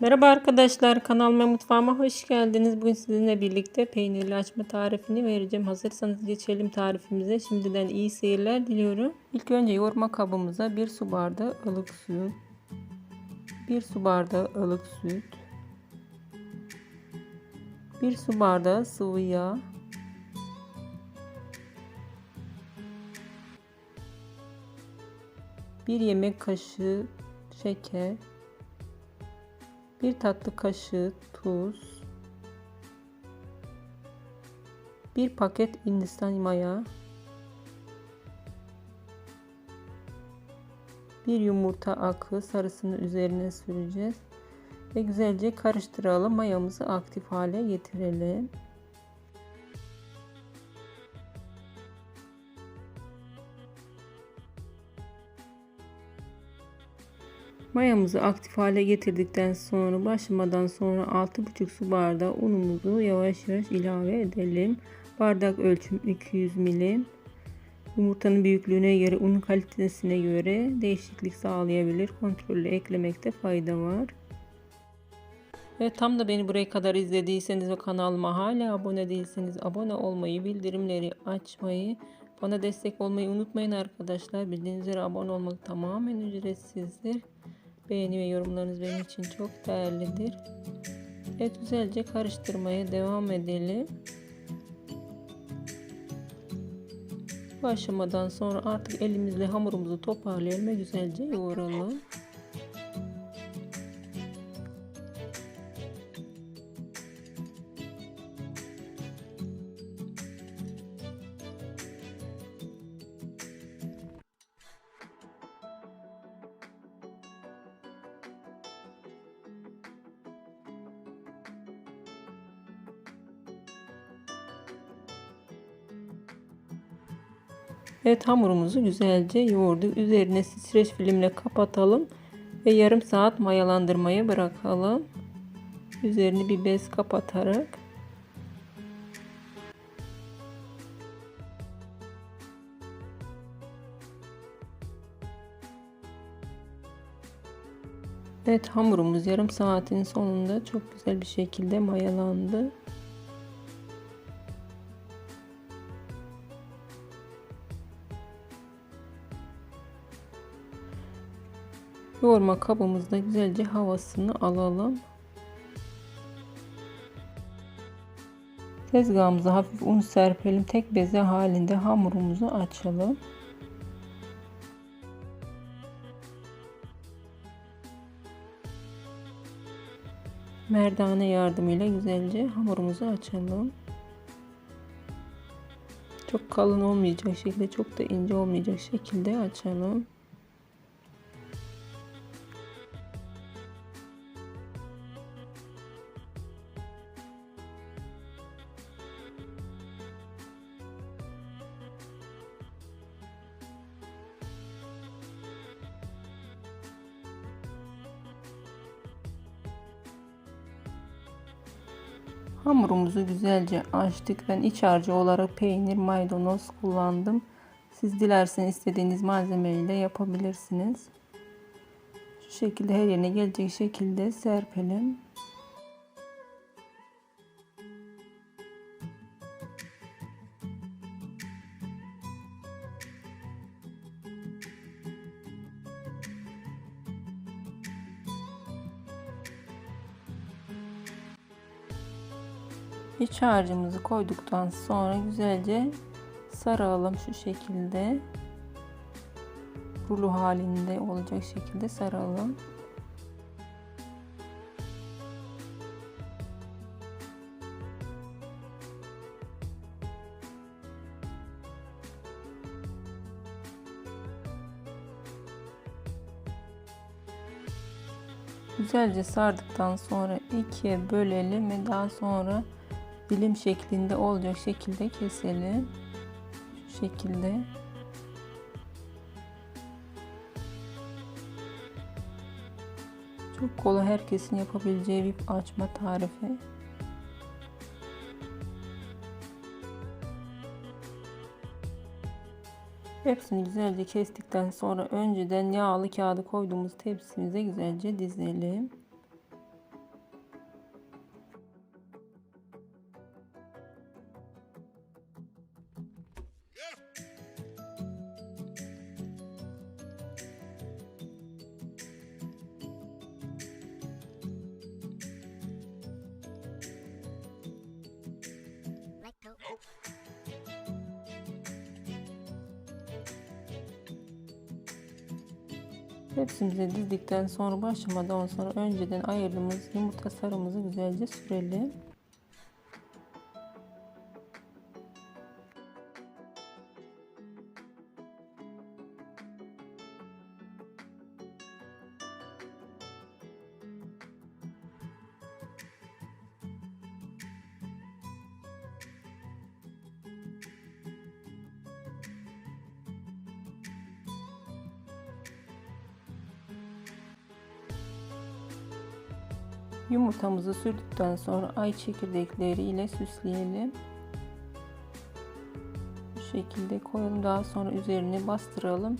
Merhaba arkadaşlar kanalıma mutfağıma hoş geldiniz. Bugün sizinle birlikte peynirli açma tarifini vereceğim. Hazırsanız geçelim tarifimize. Şimdiden iyi seyirler diliyorum. İlk önce yoğurma kabımıza 1 su bardağı ılık su, 1 su bardağı ılık süt, 1 su bardağı sıvı yağ, bir yemek kaşığı şeker, bir tatlı kaşığı tuz, bir paket hindistan maya, bir yumurta akı sarısını üzerine süreceğiz. Ve güzelce karıştıralım. Mayamızı aktif hale getirelim. Mayamızı aktif hale getirdikten sonra başlamadan sonra 6,5 su bardağı unumuzu yavaş yavaş ilave edelim. Bardak ölçüm 200 milim. Yumurtanın büyüklüğüne göre, unun kalitesine göre değişiklik sağlayabilir. Kontrollü eklemekte fayda var. Ve tam da beni buraya kadar izlediyseniz ve kanalıma hala abone değilseniz abone olmayı, bildirimleri açmayı, bana destek olmayı unutmayın arkadaşlar. Bildiğiniz üzere abone olmak tamamen ücretsizdir. Beğeni ve yorumlarınız benim için çok değerlidir. Evet güzelce karıştırmaya devam edelim. Bu aşamadan sonra artık elimizle hamurumuzu toparlayalım ve güzelce yoğuralım. Evet hamurumuzu güzelce yoğurduk. Üzerine streç filmle kapatalım ve yarım saat mayalandırmaya bırakalım. Üzerini bir bez kapatarak Evet hamurumuz yarım saatin sonunda çok güzel bir şekilde mayalandı. Yoğurma kabımızda güzelce havasını alalım. Tezgahımıza hafif un serpelim. Tek beze halinde hamurumuzu açalım. Merdane yardımıyla güzelce hamurumuzu açalım. Çok kalın olmayacak şekilde, çok da ince olmayacak şekilde açalım. Hamurumuzu güzelce açtık. Ben iç harcı olarak peynir, maydanoz kullandım. Siz dilerseniz istediğiniz malzemeyle yapabilirsiniz. Şu şekilde her yerine gelecek şekilde serpelim. İç harcımızı koyduktan sonra güzelce saralım şu şekilde. Rulo halinde olacak şekilde saralım. Güzelce sardıktan sonra ikiye bölelim ve daha sonra dilim şeklinde olacak şekilde keselim. Şu şekilde. Çok kolay herkesin yapabileceği bir açma tarifi. Hepsini güzelce kestikten sonra önceden yağlı kağıdı koyduğumuz tepsimize güzelce dizelim. Hepsimizi dizdikten sonra başlamadan sonra önceden ayırdığımız yumurta sarımızı güzelce sürelim. Yumurtamızı sürdükten sonra ay çekirdekleri ile süsleyelim. Bu şekilde koyalım. Daha sonra üzerine bastıralım.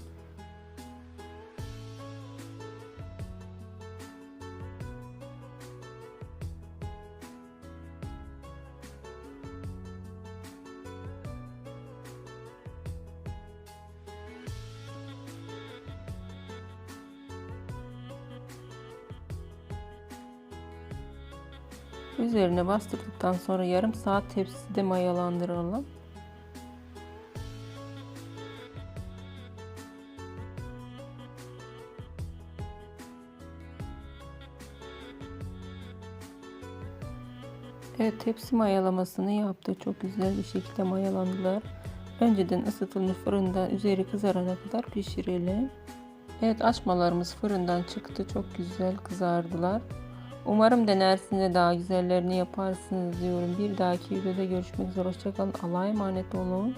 Üzerine bastırdıktan sonra yarım saat tepside mayalandıralım. Evet tepsi mayalamasını yaptı. Çok güzel bir şekilde mayalandılar. Önceden ısıtılmış fırında üzeri kızarana kadar pişirelim. Evet açmalarımız fırından çıktı. Çok güzel kızardılar. Umarım denersiniz de daha güzellerini yaparsınız diyorum. Bir dahaki videoda görüşmek üzere. Hoşçakalın. Allah'a emanet olun.